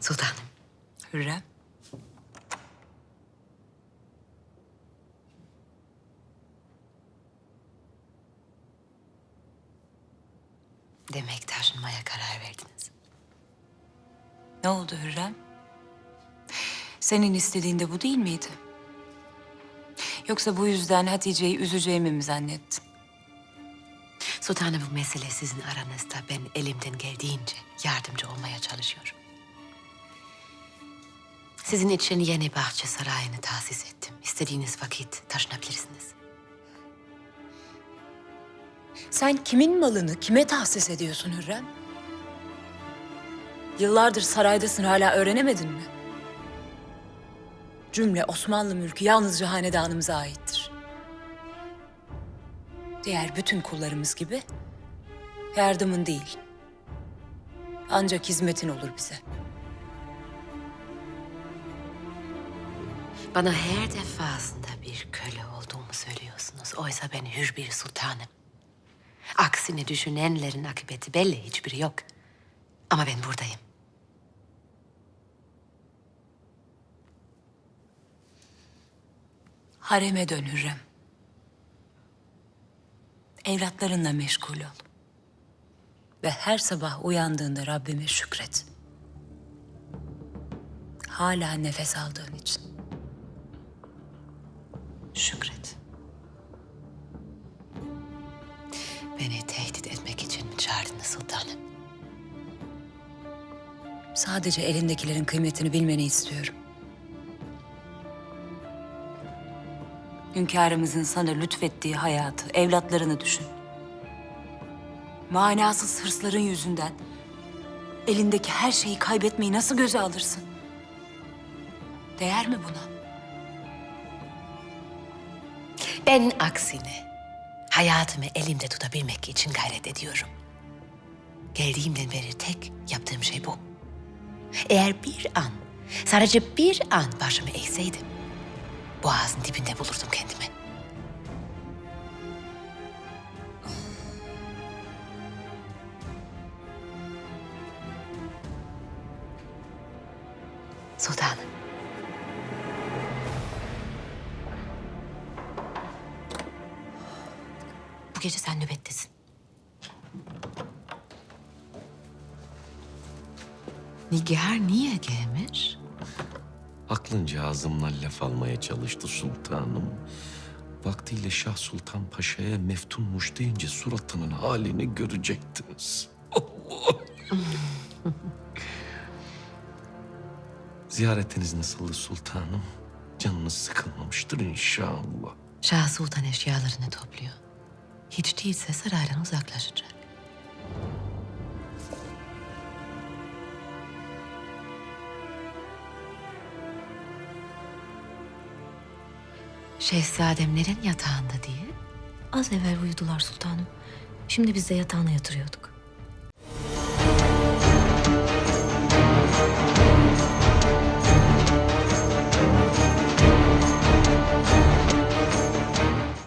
Sultanım. Hürrem. Demek taşınmaya karar verdiniz. Ne oldu Hürrem? Senin istediğin de bu değil miydi? Yoksa bu yüzden Hatice'yi üzeceğimi mi zannettin? Sultanım bu mesele sizin aranızda. Ben elimden geldiğince yardımcı olmaya çalışıyorum. Sizin için yeni bahçe sarayını tahsis ettim. İstediğiniz vakit taşınabilirsiniz. Sen kimin malını kime tahsis ediyorsun Hürrem? Yıllardır saraydasın hala öğrenemedin mi? Cümle Osmanlı mülkü yalnızca hanedanımıza aittir. Diğer bütün kullarımız gibi yardımın değil. Ancak hizmetin olur bize. Bana her defasında bir köle olduğumu söylüyorsunuz. Oysa ben hür bir sultanım. Aksini düşünenlerin akıbeti belli hiçbiri yok. Ama ben buradayım. Hareme dön Hürrem. Evlatlarınla meşgul ol. Ve her sabah uyandığında Rabbime şükret. Hala nefes aldığın için. Şükret. Beni tehdit etmek için mi çağırdınız sultanım? Sadece elindekilerin kıymetini bilmeni istiyorum. Hünkârımızın sana lütfettiği hayatı, evlatlarını düşün. Manasız hırsların yüzünden elindeki her şeyi kaybetmeyi nasıl göze alırsın? Değer mi buna? Ben aksine hayatımı elimde tutabilmek için gayret ediyorum. Geldiğimden beri tek yaptığım şey bu. Eğer bir an, sadece bir an başımı eğseydim, boğazın dibinde bulurdum kendimi. Sultanım. Bu gece sen nöbettesin. Nigar niye gelmiş? Aklınca ağzımla laf almaya çalıştı sultanım. Vaktiyle Şah Sultan Paşa'ya meftunmuş deyince suratının halini görecektiniz. Ziyaretiniz nasıldı sultanım? Canınız sıkılmamıştır inşallah. Şah Sultan eşyalarını topluyor. Hiç değilse saraydan uzaklaşacak. Şehzadem neden yatağında diye? Az evvel uyudular sultanım. Şimdi biz de yatağına yatırıyorduk.